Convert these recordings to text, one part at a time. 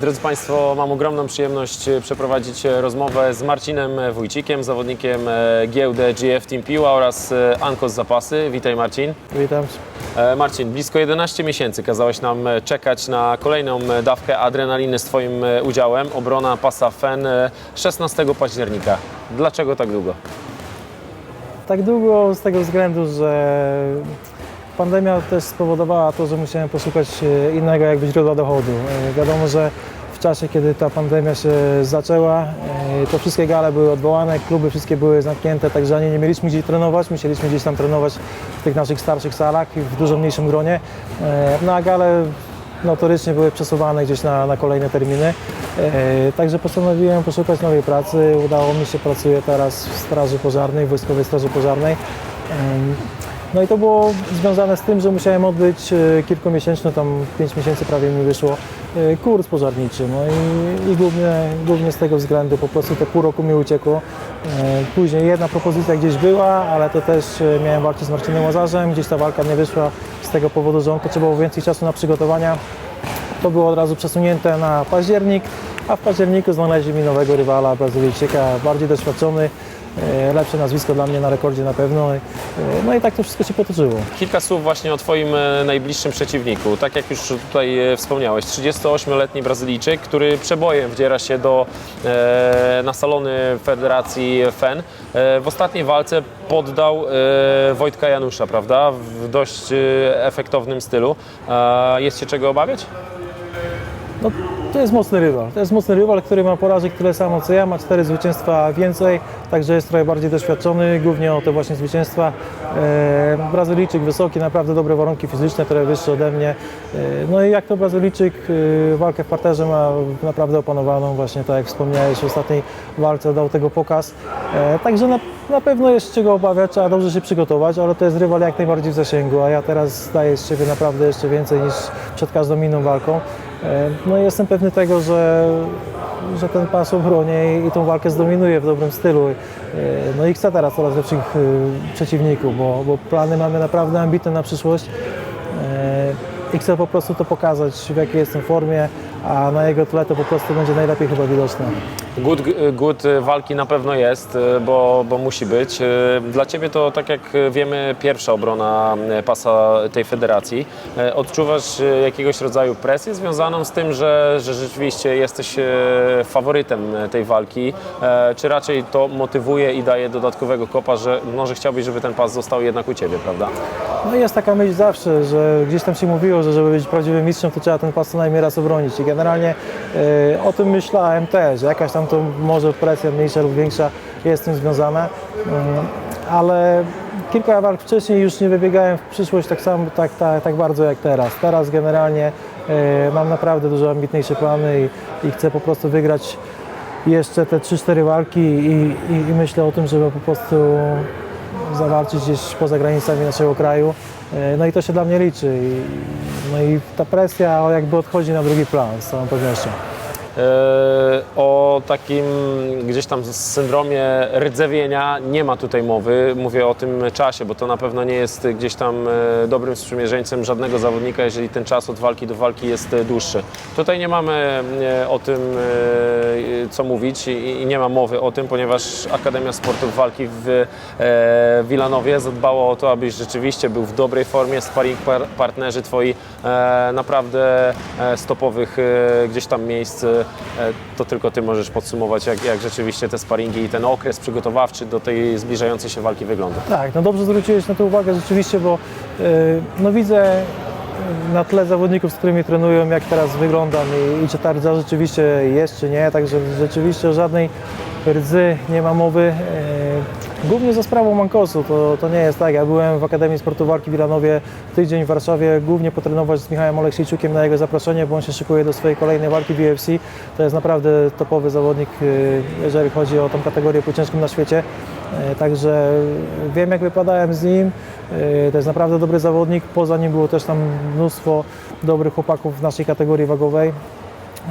Drodzy Państwo, mam ogromną przyjemność e, przeprowadzić e, rozmowę z Marcinem Wójcikiem, zawodnikiem e, giełdy GF Team Piła oraz e, Ankos Zapasy. Witaj Marcin. Witam. Marcin, blisko 11 miesięcy kazałeś nam czekać na kolejną dawkę adrenaliny z Twoim udziałem. Obrona pasa FEN e, 16 października. Dlaczego tak długo? Tak długo z tego względu, że pandemia też spowodowała to, że musiałem poszukać e, innego jakby źródła dochodu. E, Wiadomo, że w czasie, kiedy ta pandemia się zaczęła, e, to wszystkie gale były odwołane, kluby wszystkie były zamknięte, także ani nie mieliśmy gdzie trenować, musieliśmy gdzieś tam trenować w tych naszych starszych salach w dużo mniejszym gronie. No a gale notorycznie były przesuwane gdzieś na, na kolejne terminy. Także postanowiłem poszukać nowej pracy. Udało mi się, pracuję teraz w Straży Pożarnej, w Wojskowej Straży Pożarnej. No i to było związane z tym, że musiałem odbyć e, kilkumiesięczny, tam 5 miesięcy prawie mi wyszło, e, kurs pożarniczy. No i, i głównie, głównie z tego względu po prostu te pół roku mi uciekło. E, Później jedna propozycja gdzieś była, ale to też miałem walczyć z Marcinem Łazarzem, gdzieś ta walka nie wyszła z tego powodu, że on potrzebował więcej czasu na przygotowania. To było od razu przesunięte na październik, a w październiku znaleźli mi nowego rywala, Brazylijczyka, bardziej doświadczony, lepsze nazwisko dla mnie na rekordzie na pewno. E, No i tak to wszystko się potoczyło. Kilka słów właśnie o Twoim e, najbliższym przeciwniku. Tak jak już tutaj e, wspomniałeś, 38-letni Brazylijczyk, który przebojem wdziera się do, e, na salony Federacji FEN. E, w ostatniej walce poddał e, Wojtka Janusza, prawda? W dość e, efektownym stylu. E, jest się czego obawiać? No, to jest mocny rywal. To jest mocny rywal, który ma porażek tyle samo co ja, ma cztery zwycięstwa więcej, także jest trochę bardziej doświadczony, głównie o te właśnie zwycięstwa. E, Brazylijczyk wysoki, naprawdę dobre warunki fizyczne, trochę wyższy ode mnie. E, no i jak to Brazylijczyk, e, walkę w parterze ma naprawdę opanowaną, właśnie tak jak wspomniałeś, w ostatniej walce dał tego pokaz. E, także na, na pewno jest czego obawiać, trzeba dobrze się przygotować, ale to jest rywal jak najbardziej w zasięgu, a ja teraz daję z siebie naprawdę jeszcze więcej niż przed każdą inną walką. E, No i jestem pewny tego, że, że ten pas obronię i tą walkę zdominuję w dobrym stylu. E, No i chcę teraz coraz lepszych e, przeciwników, bo, bo plany mamy naprawdę ambitne na przyszłość. I chcę po prostu to pokazać, w jakiej jestem formie, a na jego tle to po prostu będzie najlepiej chyba widoczne. Głód, głód walki na pewno jest, bo, bo musi być. Dla Ciebie to, tak jak wiemy, pierwsza obrona pasa tej federacji. Odczuwasz jakiegoś rodzaju presję związaną z tym, że, że rzeczywiście jesteś e, faworytem tej walki? E, Czy raczej to motywuje i daje dodatkowego kopa, że może chciałbyś, żeby ten pas został jednak u Ciebie, prawda? No jest taka myśl zawsze, że gdzieś tam się mówiło, że żeby być prawdziwym mistrzem, to trzeba ten pas co najmniej raz obronić. I generalnie e, o tym myślałem też, jakaś tam to może presja mniejsza lub większa jest z tym związana, Mm, ale kilka walk wcześniej już nie wybiegałem w przyszłość tak samo, tak, tak, tak bardzo jak teraz. Teraz generalnie e, mam naprawdę dużo ambitniejsze plany i, i chcę po prostu wygrać jeszcze te 3-4 walki i, i, i myślę o tym, żeby po prostu zawalczyć gdzieś poza granicami naszego kraju. E, No i to się dla mnie liczy. No i ta presja jakby odchodzi na drugi plan z całą pewnością. E, O takim gdzieś tam syndromie rdzewienia nie ma tutaj mowy. Mówię o tym czasie, bo to na pewno nie jest gdzieś tam e, dobrym sprzymierzeńcem żadnego zawodnika, jeżeli ten czas od walki do walki jest e, dłuższy. Tutaj nie mamy o tym co mówić i nie ma mowy o tym, ponieważ Akademia Sportów Walki w Wilanowie zadbała o to, abyś rzeczywiście był w dobrej formie, sparring par- partnerzy twoi naprawdę stopowych gdzieś tam miejsc. E, to tylko ty możesz podsumować, jak, jak rzeczywiście te sparingi i ten okres przygotowawczy do tej zbliżającej się walki wygląda. Tak, no dobrze zwróciłeś na to uwagę rzeczywiście, bo e, no widzę na tle zawodników, z którymi trenują, jak teraz wyglądam i, i czy ta rdza rzeczywiście jest, czy nie. Także rzeczywiście o żadnej rdzy nie ma mowy. Głównie za sprawą Mankosu, to, to nie jest tak. Ja byłem w Akademii Sportu Walki w Wilanowie tydzień w Warszawie, głównie potrenować z Michałem Oleksiejczukiem na jego zaproszenie, bo on się szykuje do swojej kolejnej walki w UFC. To jest naprawdę topowy zawodnik, e, jeżeli chodzi o tą kategorię półciężką na świecie. E, Także wiem, jak wypadałem z nim. E, To jest naprawdę dobry zawodnik. Poza nim było też tam mnóstwo dobrych chłopaków w naszej kategorii wagowej.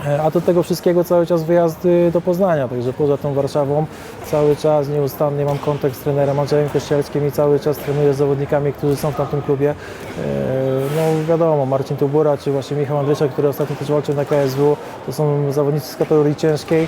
E, A do tego wszystkiego cały czas wyjazdy do Poznania, także poza tą Warszawą cały czas nieustannie mam kontakt z trenerem Andrzejem Kościelskim i cały czas trenuję z zawodnikami, którzy są w tamtym klubie. E, no wiadomo, Marcin Tubura czy właśnie Michał Andryczak, który ostatnio też walczył na KSW, to są zawodnicy z kategorii ciężkiej,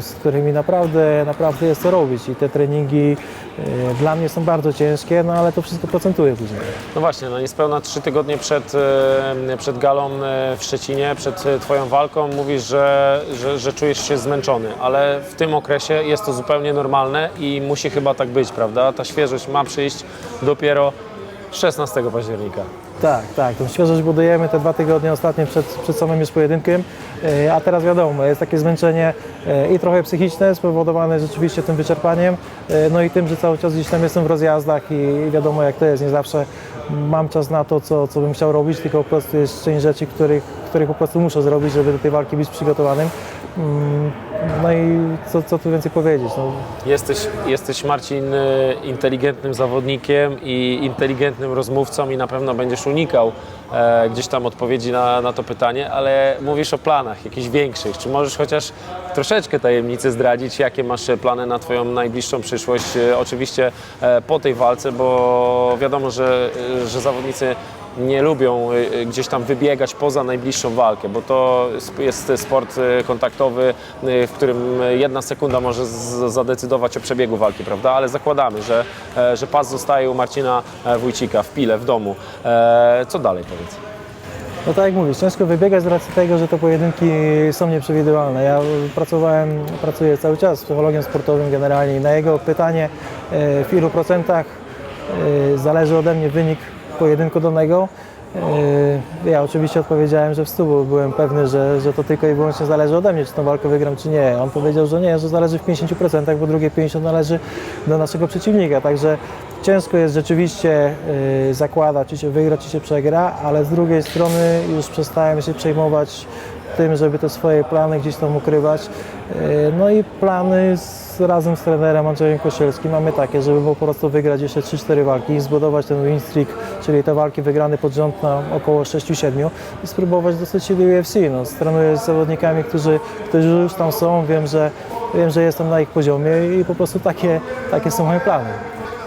z którymi naprawdę, naprawdę jest co robić i te treningi e, dla mnie są bardzo ciężkie, no ale to wszystko procentuje później. No właśnie, no niespełna trzy tygodnie przed, e, przed galą e, w Szczecinie, przed e, Twoją walką mówisz, że, że, że czujesz się zmęczony, ale w tym okresie jest to zupełnie normalne i musi chyba tak być, prawda? Ta świeżość ma przyjść dopiero 16 października. Tak, tak, tą świeżość budujemy te dwa tygodnie ostatnie przed, przed samym już pojedynkiem, e, a teraz wiadomo, jest takie zmęczenie e, i trochę psychiczne, spowodowane rzeczywiście tym wyczerpaniem, e, no i tym, że cały czas gdzieś tam jestem w rozjazdach i wiadomo jak to jest, nie zawsze mam czas na to, co, co bym chciał robić, tylko po prostu jest część rzeczy, których, których po prostu muszę zrobić, żeby do tej walki być przygotowanym. No i co, co tu więcej powiedzieć, no, Jesteś, jesteś Marcin e, inteligentnym zawodnikiem i inteligentnym rozmówcą i na pewno będziesz unikał e, gdzieś tam odpowiedzi na, na to pytanie, ale mówisz o planach jakichś większych. Czy możesz chociaż troszeczkę tajemnicy zdradzić, jakie masz plany na Twoją najbliższą przyszłość? E, oczywiście e, po tej walce, bo wiadomo, że, e, że zawodnicy nie lubią y, gdzieś tam wybiegać poza najbliższą walkę, bo to jest sport y, kontaktowy, y, w którym jedna sekunda może zadecydować o przebiegu walki, prawda? Ale zakładamy, że, e, że pas zostaje u Marcina e, Wójcika w Pile, w domu. E, Co dalej powiedz? No tak jak mówisz, ciężko wybiegać z racji tego, że te pojedynki są nieprzewidywalne. Ja pracowałem, pracuję cały czas z psychologiem sportowym generalnie i na jego pytanie w ilu procentach zależy ode mnie wynik pojedynku danego, e, ja oczywiście odpowiedziałem, że w stu, byłem pewny, że, że to tylko i wyłącznie zależy ode mnie, czy tą walkę wygram, czy nie. On powiedział, że nie, że zależy w 50%, bo drugie 50% należy do naszego przeciwnika, także ciężko jest rzeczywiście y, zakładać, czy się wygra, czy się przegra, ale z drugiej strony już przestałem się przejmować tym, żeby te swoje plany gdzieś tam ukrywać. Y, no i plany z, razem z trenerem Andrzejem Kosielskim mamy takie, żeby po prostu wygrać jeszcze 3-4 walki, zbudować ten win streak, czyli te walki wygrane pod rząd na około 6-7 i spróbować dostać się do UFC. No, trenuję z zawodnikami, którzy, którzy już tam są, wiem, że, wiem, że jestem na ich poziomie i po prostu takie, takie są moje plany.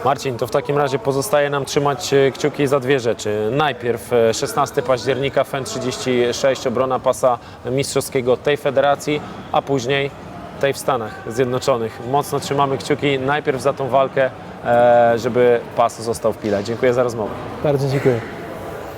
Marcin, to w takim razie pozostaje nam trzymać e, kciuki za dwie rzeczy. Najpierw e, 16 października FEN36, obrona pasa mistrzowskiego tej federacji, a później tej w Stanach Zjednoczonych. Mocno trzymamy kciuki najpierw za tą walkę, e, żeby pas został w pile. Dziękuję za rozmowę. Bardzo dziękuję.